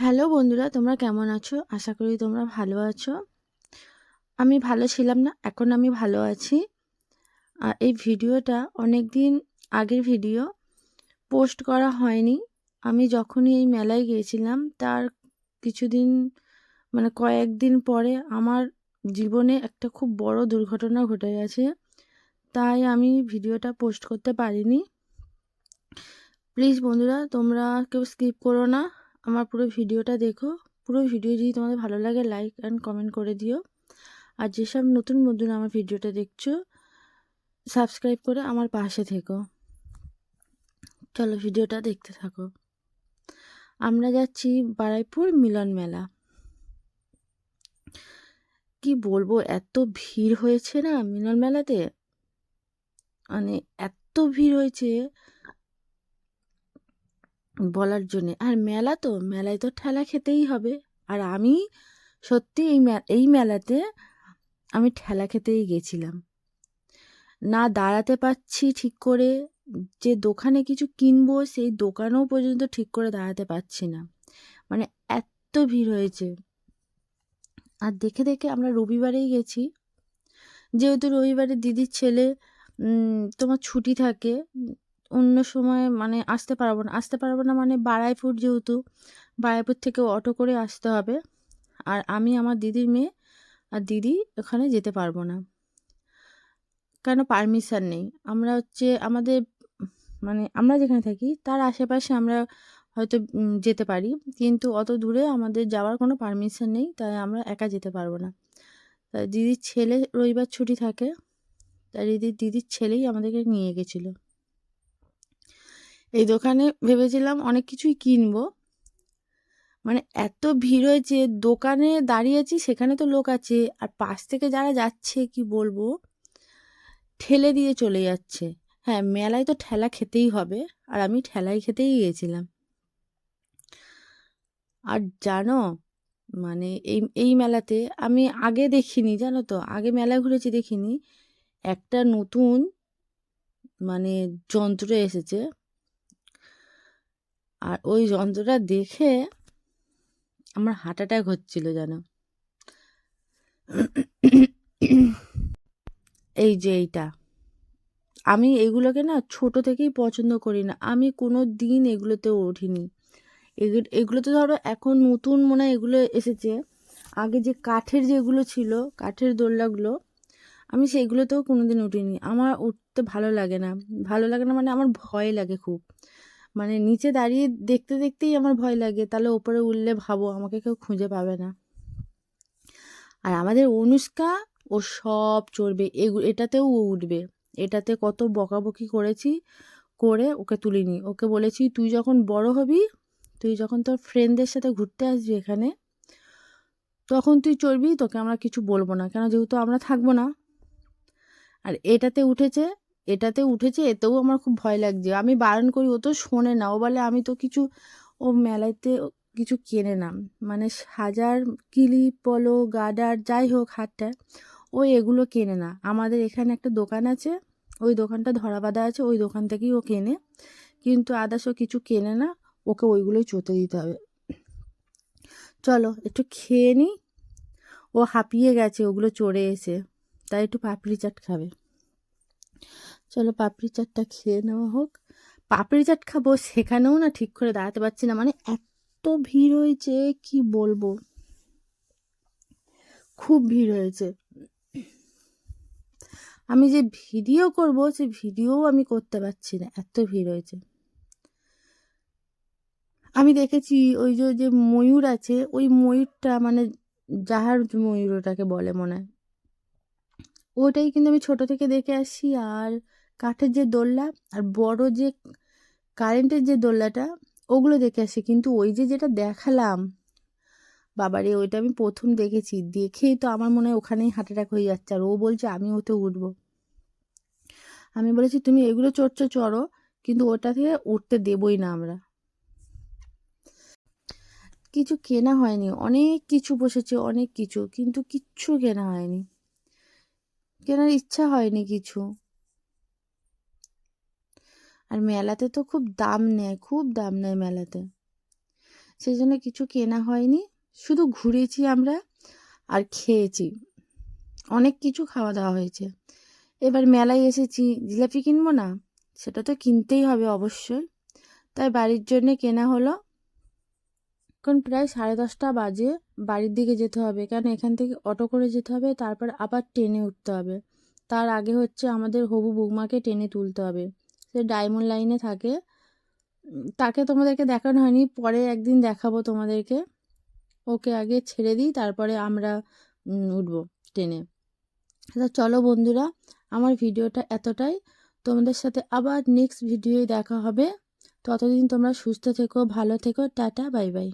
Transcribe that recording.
Hello বন্ধুরা, তোমরা কেমন আছো? আশা করি তোমরা ভালো আছো। আমি ভালো ছিলাম না, এখন আমি ভালো আছি। আর এই ভিডিওটা অনেক দিন আগের ভিডিও, পোস্ট করা হয়নি। আমি যখনই এই মেলায় গিয়েছিলাম, তার কিছুদিন মানে কয়েকদিন পরে আমার জীবনে একটা খুব বড় দুর্ঘটনা ঘটে গেছে, তাই আমি ভিডিওটা পোস্ট করতে পারিনি। প্লিজ বন্ধুরা, তোমরা কেউ স্কিপ করো না। আমার পুরো ভিডিওটা দেখো। পুরো ভিডিও যদি তোমাদের ভালো লাগে লাইক অ্যান্ড কমেন্ট করে দিও। আর যেসব নতুন বন্ধুরা আমার ভিডিওটা দেখছ সাবস্ক্রাইব করে আমার পাশে থেকো। চলো ভিডিওটা দেখতে থাকো। আমরা যাচ্ছি বারাইপুর মিলন মেলা। কি বলব, এত ভিড় হয়েছে না মিলন মেলাতে? মানে এত ভিড় হয়েছে। বলার জন্যে। আর মেলা তো, মেলায় তো ঠেলা খেতেই হবে। আর আমি সত্যি এই এই মেলাতে আমি ঠেলা খেতেই গেছিলাম। না দাঁড়াতে পারছি ঠিক করে, যে দোকানে কিছু কিনবো সেই দোকানেও পর্যন্ত ঠিক করে দাঁড়াতে পারছি না। মানে এত ভিড় হয়েছে। আর দেখে দেখে আমরা রবিবারেই গেছি। যেহেতু রবিবারে দিদির ছেলে তোমার ছুটি থাকে অন্য সময় মানে আসতে পারব না। আসতে পারব না মানে বারাইপুর যেহেতু, বারাইপুর থেকে অটো করে আসতে হবে। আর আমি আমার দিদির মেয়ে আর দিদি ওখানে যেতে পারব না। কেন? পারমিশন নেই। আমরা হচ্ছে আমাদের মানে আমরা যেখানে থাকি, তার আশেপাশে আমরা হয়তো যেতে পারি। কিন্তু অত দূরে আমাদের যাওয়ার কোনো পারমিশন নেই, তাই আমরা একা যেতে পারব না। তাই দিদির ছেলে রবিবার ছুটি থাকে, তাই দিদির দিদির ছেলেই আমাদেরকে নিয়ে গেছিল। এই দোকানে ভেবেছিলাম অনেক কিছুই কিনবো। মানে এত ভিড় হয়েছে, দোকানে দাঁড়িয়েছি, সেখানে তো লোক আছে, আর পাশ থেকে যারা যাচ্ছে, কি বলব? ঠেলে দিয়ে চলে যাচ্ছে। হ্যাঁ মেলায় তো ঠেলা খেতেই হবে, আর আমি ঠেলাই খেতেই গিয়েছিলাম। আর জানো মানে এই এই মেলাতে আমি আগে দেখিনি, জানো তো? আগে মেলা ঘুরেছি দেখিনি। একটা নতুন মানে যন্ত্র এসেছে। আর ওই যন্ত্রটা দেখে আমার হার্ট অ্যাটাক হচ্ছিল যেন। এই যে এইটা। আমি এগুলোকে না ছোট থেকেই পছন্দ করি না। আমি কোনো দিন এগুলোতে উঠিনি এগুলো তো ধরো এখন নতুন মনে হয় এগুলো এসেছে। আগে যে কাঠের যেগুলো ছিল, কাঠের দোলনাগুলো, আমি সেইগুলোতেও কোনো দিন উঠিনি। আমার উঠতে ভালো লাগে না। ভালো লাগে না মানে আমার ভয় লাগে খুব। মানে নিচে দাঁড়িয়ে দেখতে দেখতেই আমার ভয় লাগে। তাহলে ওপরে উঠলে ভাবো আমাকে কেউ খুঁজে পাবে না। আর আমাদের অনুষ্কা, ও সব চড়বে। এটাতেও ও উঠবে। এটাতে কত বকাবকি করেছি করে ওকে তুলিনি। ওকে বলেছি, তুই যখন বড় হবি, তুই যখন তোর ফ্রেন্ডদের সাথে ঘুরতে আসবি এখানে, তখন তুই চড়বি, তোকে আমরা কিছু বলব না। কেন? যেহেতু আমরা থাকব না। আর এটাতে উঠেছে এটাতে উঠেছে, এতেও আমার খুব ভয় লাগছে। আমি বারণ করি, ও তো শোনে না। ও বলে, আমি তো কিছু, ও মেলাইতে কিছু কেনে না। মানে হাজার কিলিপ বলো গার্ডার যাই হোক হাতটা ও এগুলো কেনে না। আমাদের এখানে একটা দোকান আছে, ওই দোকানটা ধরা বাঁধা আছে, ওই দোকান থেকেই ও কেনে। কিন্তু আদার্স ও কিছু কেনে না, ওকে ওইগুলোই চতে দিতে হবে। চলো, একটু খেয়ে নিই ও হাঁপিয়ে গেছে, ওগুলো চড়ে এসে। তাই একটু পাপড়ি চাট খাবে। চলো পাপড়ি চাটটা খেয়ে নেওয়া হোক। পাপড়ি চাট খাব সেখানেও না ঠিক করে দাঁড়াতে পারছি না। মানে এত ভিড় হয়েছে, কি বলব? খুব ভিড় হয়েছে। আমি যে ভিডিও করব, সে ভিডিও আমি করতে পারছি না। এত ভিড় হয়েছে। আমি দেখেছি ওই যে যে ময়ূর আছে, ওই ময়ূরটা মানে জাহার ময়ূর ওটাকে বলে মনে হয়। ওটাই কিন্তু আমি ছোট থেকে দেখে আসি আর কাঠের যে দোলনা আর বড় যে কারেন্টের যে দোলনাটা, ওগুলো দেখে আসে। কিন্তু ওই যে যেটা দেখালাম, বাবারে, ওইটা আমি প্রথম দেখেছি। দেখেই তো আমার মনে হয় ওখানেই হার্ট অ্যাটাক হয়ে যাচ্ছে। আর ও বলছে আমি ওতে উঠবো। আমি বলেছি, তুমি এগুলো চড়ছো, চড়ো, কিন্তু ওটা থেকে উঠতে দেবই না আমরা। কিছু কেনা হয়নি। অনেক কিছু বসেছে, অনেক কিছু, কিন্তু কিচ্ছু কেনা হয়নি। কেনার ইচ্ছা হয়নি কিছু। আর মেলাতে তো খুব দাম নেয়, খুব দাম নেয় মেলাতে। সেই জন্য কিছু কেনা হয়নি, শুধু ঘুরেছি আমরা আর খেয়েছি। অনেক কিছু খাওয়া দাওয়া হয়েছে। এবার মেলায় এসেছি, জিলাপি কিনবো না? সেটা তো কিনতেই হবে অবশ্যই। তাই বাড়ির জন্যে কেনা হলো। এখন প্রায় সাড়ে দশটা বাজে, বাড়ির দিকে যেতে হবে। কারণ এখান থেকে অটো করে যেতে হবে, তারপর আবার ট্রেনে উঠতে হবে। তার আগে হচ্ছে আমাদের হবু বৌমাকে টেনে তুলতে হবে। সে ডায়মন্ড লাইনে থাকে তাকে তোমাদেরকে দেখানো হয়নি, পরে একদিন দেখাবো তোমাদেরকে। ওকে আগে ছেড়ে দিই, তারপরে আমরা উঠবো ট্রেনে। তা চলো বন্ধুরা, আমার ভিডিওটা এতটাই। তোমাদের সাথে আবার নেক্সট ভিডিওয় দেখা হবে। ততদিন তোমরা সুস্থ থেকো, ভালো থেকো, টাটা, বাই বাই।